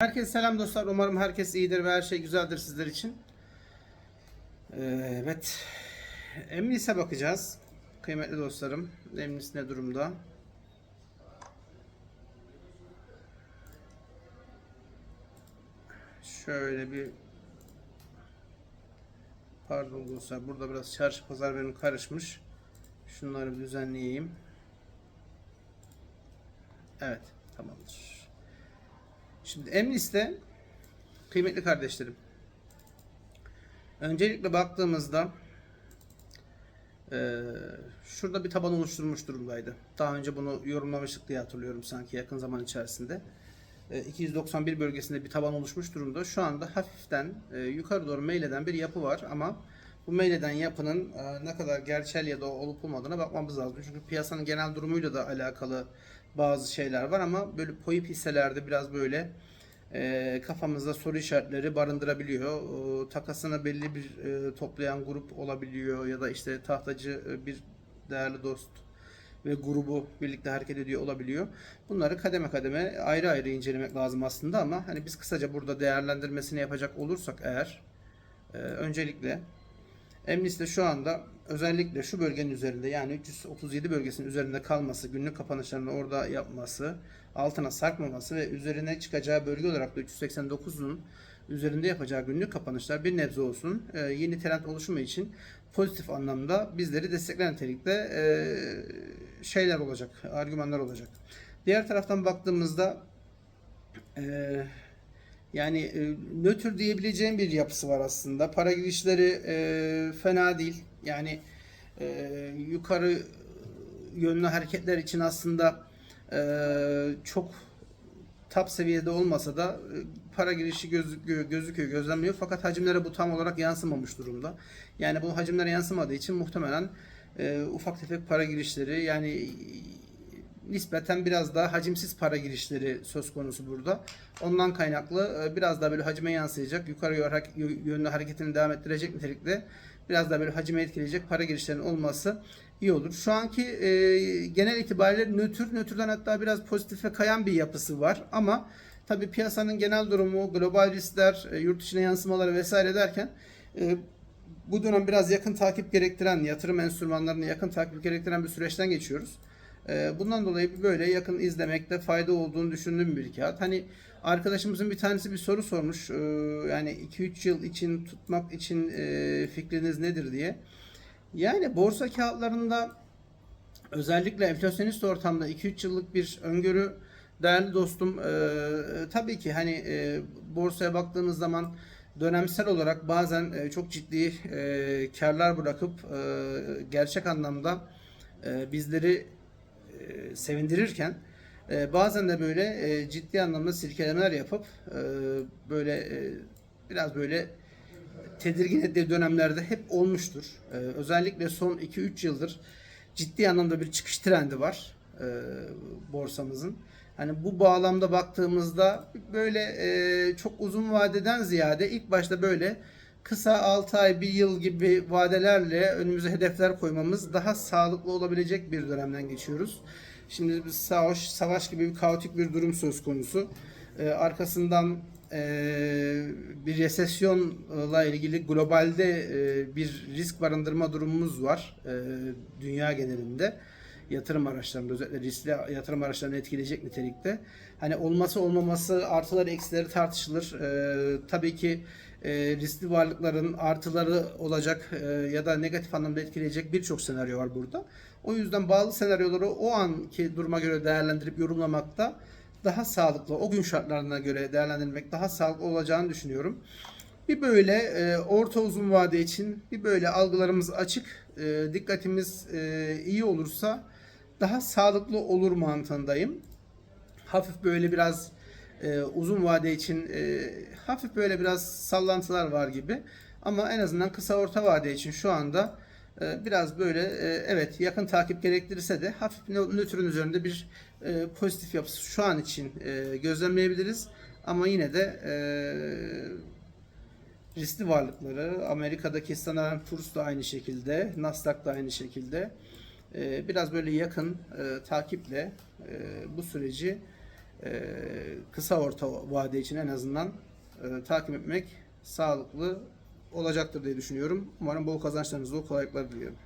Herkese selam dostlar. Umarım herkes iyidir ve her şey güzeldir sizler için. Ee, Evet. Emnis'e bakacağız. Kıymetli dostlarım. Emnis ne durumda? Şöyle bir Pardon dostlar. Burada biraz çarşı pazar benim karışmış. Şunları düzenleyeyim. Evet. Tamamdır. Şimdi Emnis'te kıymetli kardeşlerim. Öncelikle baktığımızda eee, şurada bir taban oluşturmuş durumdaydı. Daha önce bunu yorumlamıştık diye hatırlıyorum sanki yakın zaman içerisinde. Eee, 291 bölgesinde bir taban oluşmuş durumda. Şu anda hafiften eee, yukarı doğru meyleden bir yapı var ama bu meyleden yapının eee, ne kadar gerçel ya da olup olmadığına bakmamız lazım. Çünkü piyasanın genel durumuyla da alakalı bazı şeyler var ama böyle poyip hisselerde biraz böyle e, kafamızda soru işaretleri barındırabiliyor. O, takasını belli bir e, toplayan grup olabiliyor ya da işte tahtacı e, bir değerli dost ve grubu birlikte hareket ediyor olabiliyor. Bunları kademe kademe ayrı ayrı incelemek lazım aslında ama hani biz kısaca burada değerlendirmesini yapacak olursak eğer e, öncelikle Emnis'te şu anda özellikle şu bölgenin üzerinde yani 337 bölgesinin üzerinde kalması, günlük kapanışlarını orada yapması, altına sarkmaması ve üzerine çıkacağı bölge olarak da 389'un üzerinde yapacağı günlük kapanışlar bir nebze olsun e, yeni trend oluşumu için pozitif anlamda bizleri destekleyen nitelikte e, şeyler olacak, argümanlar olacak. Diğer taraftan baktığımızda e, yani e, nötr diyebileceğim bir yapısı var aslında. Para girişleri e, fena değil. Yani e, yukarı yönlü hareketler için aslında e, çok top seviyede olmasa da e, para girişi gözüküyor, gözüküyor, gözlemliyor. Fakat hacimlere bu tam olarak yansımamış durumda. Yani bu hacimlere yansımadığı için muhtemelen e, ufak tefek para girişleri yani nispeten biraz daha hacimsiz para girişleri söz konusu burada. Ondan kaynaklı e, biraz daha böyle hacime yansıyacak, yukarı yö- yönlü hareketini devam ettirecek nitelikte biraz daha böyle hacime etkileyecek para girişlerinin olması iyi olur. Şu anki e, genel itibariyle nötr, nötrden hatta biraz pozitife kayan bir yapısı var ama tabi piyasanın genel durumu, global riskler, e, yurt dışına yansımaları vesaire derken e, bu dönem biraz yakın takip gerektiren, yatırım enstrümanlarını yakın takip gerektiren bir süreçten geçiyoruz. Ee, Bundan dolayı böyle yakın izlemekte fayda olduğunu düşündüğüm bir kağıt. Hani arkadaşımızın bir tanesi bir soru sormuş. Ee, Yani 2-3 yıl için tutmak için e, fikriniz nedir diye. Yani borsa kağıtlarında özellikle enflasyonist ortamda 2-3 yıllık bir öngörü değerli dostum e, tabii ki hani e, borsaya baktığınız zaman dönemsel olarak bazen e, çok ciddi e, karlar bırakıp e, gerçek anlamda e, bizleri e, sevindirirken e, bazen de böyle e, ciddi anlamda silkelemeler yapıp e, böyle e, biraz böyle tedirgin ettiği dönemlerde hep olmuştur. E, özellikle son 2-3 yıldır ciddi anlamda bir çıkış trendi var e, borsamızın. Hani bu bağlamda baktığımızda böyle e, çok uzun vadeden ziyade ilk başta böyle kısa 6 ay, 1 yıl gibi vadelerle önümüze hedefler koymamız daha sağlıklı olabilecek bir dönemden geçiyoruz. Şimdi bir savaş, savaş gibi bir kaotik bir durum söz konusu. Ee, arkasından e, bir resesyonla ilgili globalde e, bir risk barındırma durumumuz var e, dünya genelinde yatırım araçlarında özellikle riskli yatırım araçlarını etkileyecek nitelikte. Hani olması olmaması artıları eksileri tartışılır. Ee, tabii ki e, riskli varlıkların artıları olacak e, ya da negatif anlamda etkileyecek birçok senaryo var burada. O yüzden bazı senaryoları o anki duruma göre değerlendirip yorumlamakta daha sağlıklı, o gün şartlarına göre değerlendirmek daha sağlıklı olacağını düşünüyorum. Bir böyle e, orta uzun vade için bir böyle algılarımız açık, e, dikkatimiz e, iyi olursa daha sağlıklı olur mantığındayım. Hafif böyle biraz e, uzun vade için e, hafif böyle biraz sallantılar var gibi. Ama en azından kısa orta vade için şu anda e, biraz böyle e, evet yakın takip gerektirirse de hafif nö- nötrün üzerinde bir e, pozitif yapısı şu an için e, gözlemleyebiliriz. Ama yine de e, riskli varlıkları Amerika'daki Standard Poor's da aynı şekilde, Nasdaq da aynı şekilde e, biraz böyle yakın e, takiple e, bu süreci kısa orta vade için en azından e, takip etmek sağlıklı olacaktır diye düşünüyorum. Umarım bol kazançlarınızda kolaylıklar diliyorum.